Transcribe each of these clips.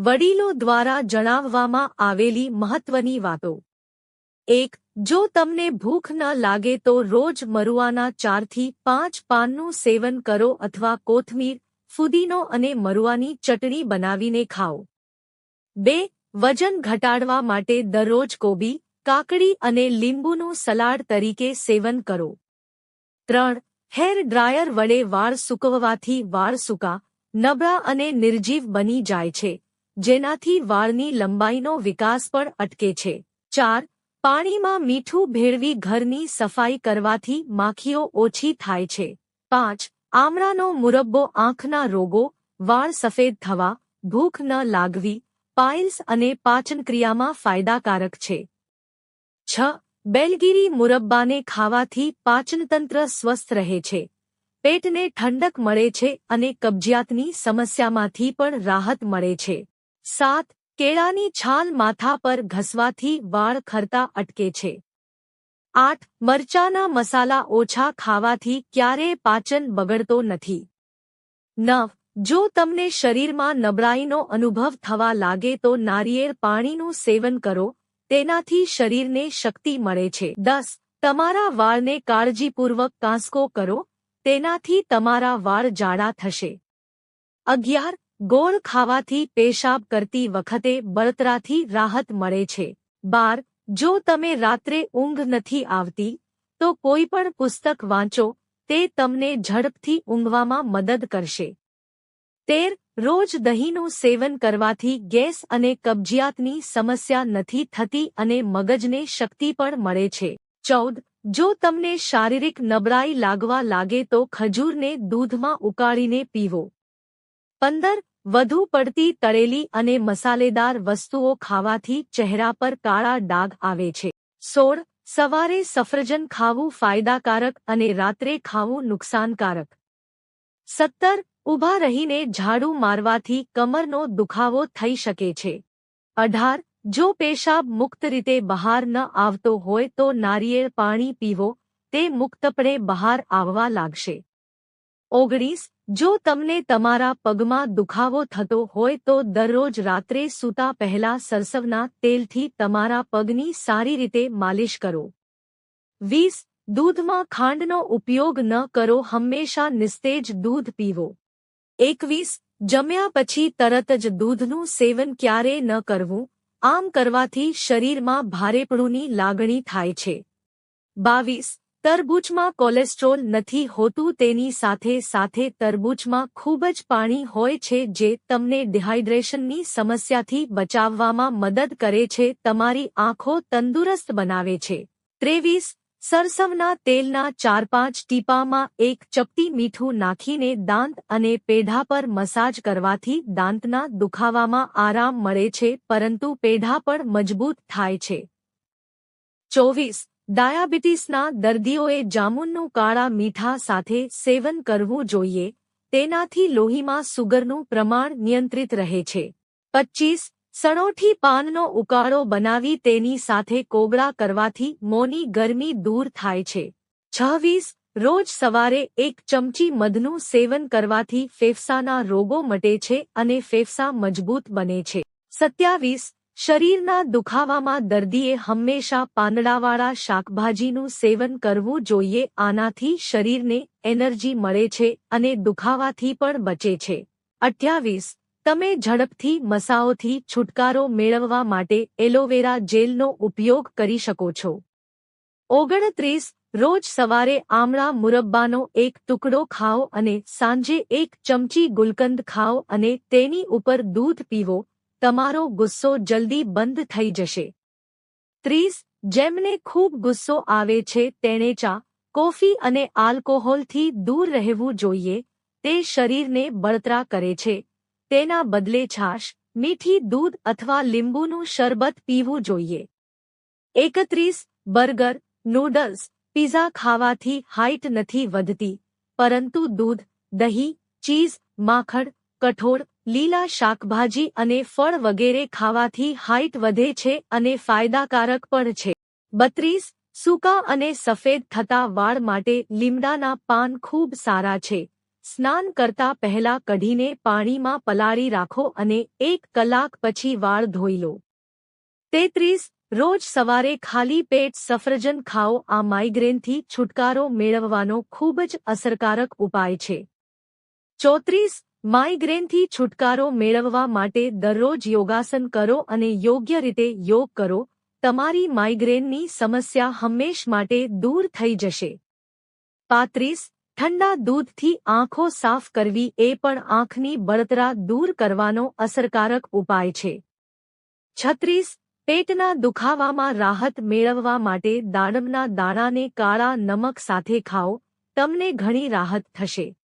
વડીલો દ્વારા જણાવવામાં આવેલી મહત્વની વાતો. એક, જો તમને ભૂખ ન લાગે તો રોજ મરુઆના ચારથી પાંચ પાનનું સેવન કરો અથવા કોથમીર, ફુદીનો અને મરુઆની ચટણી બનાવીને ખાઓ. બે, વજન ઘટાડવા માટે દરરોજ કોબી, કાકડી અને લીંબુનું સલાડ તરીકે સેવન કરો. ત્રણ, હેર ડ્રાયર વડે વાળ સૂકવવાથી વાળ સૂકા, નબળા અને નિર્જીવ બની જાય છે. જેનાથી વાળની લંબાઈનો વિકાસ પણ અટકે છે. ચાર, પાણીમાં મીઠું ભેળવી ઘરની સફાઈ કરવાથી માખીઓ ઓછી થાય છે. પાંચ, આમળાનો મુરબ્બો આંખના રોગો, વાળ સફેદ થવા, ભૂખ ન લાગવી, પાઇલ્સ અને પાચનક્રિયામાં ફાયદાકારક છે. છ, બેલગીરી મુરબ્બાને ખાવાથી પાચનતંત્ર સ્વસ્થ રહે છે. પેટને ઠંડક મળે છે અને કબજિયાતની સમસ્યામાંથી પણ રાહત મળે છે. સાત, કેળાની છાલ માથા પર ઘસવાથી વાળ ખરતા અટકે છે. આઠ, મરચાના મસાલા ઓછા ખાવાથી ક્યારેય પાચન બગડતો નથી. નવ, જો તમને શરીરમાં નબળાઈનો અનુભવ થવા લાગે તો નારિયેળ પાણીનું સેવન કરો, તેનાથી શરીરને શક્તિ મળે છે. દસ, તમારા વાળને કાળજીપૂર્વક કાંસકો કરો, તેનાથી તમારા વાળ જાડા થશે. અગિયાર ગોળ ખાવાથી પેશાબ કરતી વખતે બળતરાથી રાહત મળે છે. બાર, જો તમે રાત્રે ઊંઘ નથી આવતી, તો કોઈ પણ પુસ્તક વાંચો, તે તમને ઝડપથી ઊંઘવામાં મદદ કરશે. તેર, રોજ દહીંનું સેવન કરવાથી ગેસ અને કબજિયાતની સમસ્યા નથી થતી અને મગજને શક્તિ પણ મળે છે. ચૌદ, જો તમને શારીરિક નબળાઈ લાગવા લાગે તો ખજૂરને દૂધમાં ઉકાળીને પીવો. પંદર વધુ પડતી તળેલી અને મસાલેદાર વસ્તુઓ ખાવાથી ચહેરા પર કાળા ડાઘ આવે છે. સોળ. સવારે સફરજન ખાવું ફાયદાકારક અને રાત્રે ખાવું નુકસાનકારક. સત્તર. ઊભા રહીને ઝાડુ મારવાથી કમરનો દુખાવો થઈ શકે છે. અઢાર. જો પેશાબ મુક્ત રીતે બહાર ન આવતો હોય તો નારિયેળ પાણી પીવો, તે મુક્તપણે બહાર આવવા લાગશે. ઓગણીસ, જો તમને તમારા પગમાં દુખાવો થતો હોય તો દરરોજ રાત્રે સૂતા પહેલા સરસવના તેલથી તમારા પગની સારી રીતે માલિશ કરો. વીસ, દૂધમાં ખાંડનો ઉપયોગ ન કરો, હંમેશા નિસ્તેજ દૂધ પીવો. એકવીસ, જમ્યા પછી તરત જ દૂધનું સેવન ક્યારે ન કરવું? આમ કરવાથી શરીરમાં ભારેપણુંની લાગણી થાય છે. બાવીસ તરબૂચમાં કોલેસ્ટ્રોલ નથી હોતું, તેની સાથે સાથે તરબૂચમાં ખૂબ જ પાણી હોય છે, જે તમને ડિહાઇડ્રેશનની સમસ્યાથી બચાવવામાં મદદ કરે છે, તમારી આંખો તંદુરસ્ત બનાવે છે. ત્રેવીસ, સરસવના તેલના ચાર પાંચ ટીપામાં એક ચપટી મીઠું નાખીને દાંત અને પેઢા પર મસાજ કરવાથી દાંતના દુખાવામાં આરામ મળે છે, પરંતુ પેઢા પણ મજબૂત થાય છે. ચોવીસ ડાયાબિટીસના દર્દીઓએ જામુનનું કાળા મીઠા સાથે સેવન કરવું જોઈએ, તેનાથી લોહીમાં સુગરનું પ્રમાણ નિયંત્રિત રહે છે. પચ્ચીસ, સણોઠી પાનનો ઉકાળો બનાવી તેની સાથે કોગળા કરવાથી મોની ગરમી દૂર થાય છે. છવ્વીસ, રોજ સવારે એક ચમચી મધનું સેવન કરવાથી ફેફસાના રોગો મટે છે અને ફેફસા મજબૂત બને છે. સત્યાવીસ શરીરના દુખાવામાં દર્દીએ હંમેશા પાંદડાવાળા શાકભાજીનું સેવન કરવું જોઈએ. આનાથી શરીરને એનર્જી મળે છે અને દુખાવાથી પણ બચે છે. અઠ્યાવીસ. તમે ઝડપથી મસાઓથી છુટકારો મેળવવા માટે એલોવેરા જેલનો ઉપયોગ કરી શકો છો. ઓગણત્રીસ. રોજ સવારે આમળા મુરબ્બાનો એક ટુકડો ખાઓ અને સાંજે એક ચમચી ગુલકંદ ખાઓ અને તેની ઉપર દૂધ પીવો. તમારો ગુસ્સો જલ્દી બંધ થઈ જશે. ત્રીસ, જેમને ખૂબ ગુસ્સો આવે છે તેણે ચા, કોફી અને આલ્કોહોલથી દૂર રહેવું જોઈએ, તે શરીરને બળતરા કરે છે. તેના બદલે છાશ, મીઠી દૂધ અથવા લીંબુનું શરબત પીવું જોઈએ. એકત્રીસ, બર્ગર, નૂડલ્સ, પીઝા ખાવાથી હાઇટ નથી વધતી, પરંતુ દૂધ, દહીં, ચીઝ, માખણ, કઠોળ લીલા શાકભાજી અને ફળ વગેરે ખાવાથી હાઇટ વધે છે અને ફાયદાકારક પણ છે. બત્રીસ, સૂકા અને સફેદ થતા વાળ માટે લીમડાના પાન ખૂબ સારા છે. સ્નાન કરતા પહેલા કઢીને પાણીમાં પલાળી રાખો અને એક કલાક પછી વાળ ધોઈ લો. તેત્રીસ, રોજ સવારે ખાલી પેટ સફરજન ખાઓ, આ માઇગ્રેનથી છુટકારો મેળવવાનો ખૂબ જ અસરકારક ઉપાય છે. ચોત્રીસ માઇગ્રેનથી છુટકારો મેળવવા માટે દરરોજ યોગાસન કરો અને યોગ્ય રીતે યોગ કરો, તમારી માઇગ્રેનની સમસ્યા હંમેશ માટે દૂર થઈ જશે. પાંત્રીસ, ઠંડા દૂધથી આંખો સાફ કરવી એ પણ આંખની બળતરા દૂર કરવાનો અસરકારક ઉપાય છે. છત્રીસ, પેટના દુખાવામાં રાહત મેળવવા માટે દાડમના દાણાને કાળા નમક સાથે ખાઓ, તમને ઘણી રાહત થશે.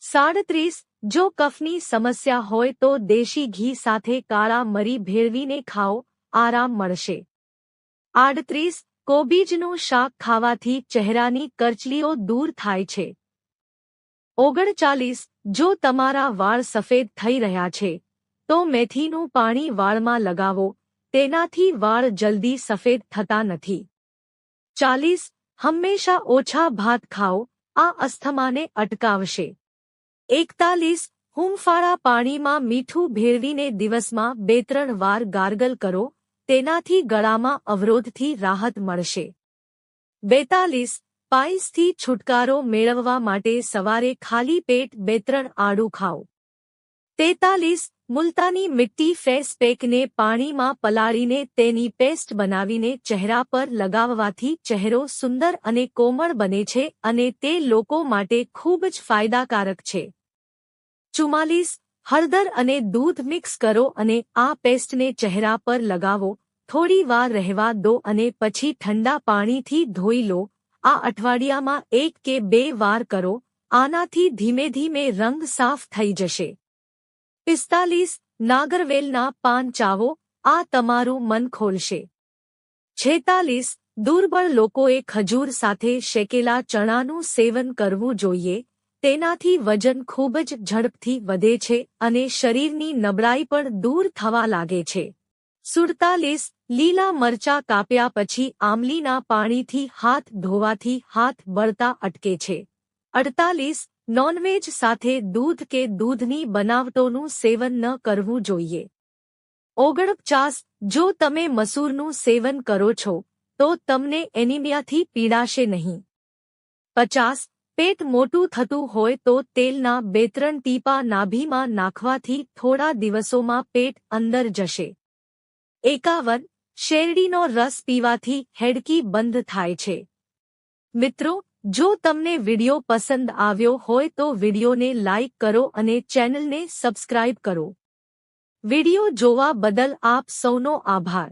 સાડત્રીસ જો કફની સમસ્યા હોય તો દેશી ઘી સાથે કાળા મરી ભેળવીને ખાઓ, આરામ મળશે. આડત્રીસ, કોબીજનું શાક ખાવાથી ચહેરાની કરચલીઓ દૂર થાય છે. ઓગણચાલીસ, જો તમારા વાળ સફેદ થઈ રહ્યા છે, તો મેથીનું પાણી વાળમાં લગાવો, તેનાથી વાળ જલ્દી સફેદ થતા નથી. ચાલીસ, હંમેશા ઓછા ભાત ખાઓ, આ અસ્થમાને અટકાવશે. એકતાલીસ હૂંફાળા પાણીમાં મીઠું ભેળવીને દિવસમાં બે ત્રણ વાર ગાર્ગલ કરો, તેનાથી ગળામાં અવરોધથી રાહત મળશે. બેતાલીસ પાઇસથી છુટકારો મેળવવા માટે સવારે ખાલી પેટ બે ત્રણ આડું ખાઓ. તેતાલીસ, મુલતાની મિટ્ટી ફેસ પેકને પાણીમાં પલાળીને તેની પેસ્ટ બનાવીને ચહેરા પર લગાવવાથી ચહેરો સુંદર અને કોમળ બને છે અને તે લોકો માટે ખૂબ જ ફાયદાકારક છે. ચુમ્માલીસ, હળદર અને દૂધ મિક્સ કરો અને આ પેસ્ટને ચહેરા પર લગાવો. થોડી વાર રહેવા દો અને પછી ઠંડા પાણીથી ધોઈ લો. આ અઠવાડિયામાં એક કે બે વાર કરો. આનાથી ધીમે ધીમે રંગ સાફ થઈ જશે. પિસ્તાલીસ, નાગરવેલના પાન ચાવો. આ તમારું મન ખોલશે. છેતાલીસ, દુર્બળ લોકોએ ખજૂર સાથે શેકેલા ચણાનું સેવન કરવું જોઈએ. તેનાથી વજન ખૂબ જ ઝડપથી વધે છે અને શરીરની નબળાઈ પણ દૂર થવા લાગે છે. સુડતાલીસ, લીલા મરચા કાપ્યા પછી આમલીના પાણીથી હાથ ધોવાથી હાથ બળતા અટકે છે. અડતાલીસ, નોનવેજ સાથે દૂધ કે દૂધની બનાવટોનું સેવન ન કરવું જોઈએ. ઓગણપચાસ, જો તમે મસૂરનું સેવન કરો છો, તો તમને એનિમિયાથી પીડાશે નહીં. પચાસ પેટ મોટું થતું હોય તો તેલના બે ત્રણ ટીપા નાભીમાં નાખવાથી થોડા દિવસોમાં પેટ અંદર જશે. એકાવન, શેરડીનો રસ પીવાથી હેડકી બંધ થાય છે. મિત્રો, જો તમને વિડિયો પસંદ આવ્યો હોય તો વિડિયોને લાઇક કરો અને ચેનલને સબસ્ક્રાઇબ કરો. વિડિયો જોવા બદલ આપ સૌનો આભાર.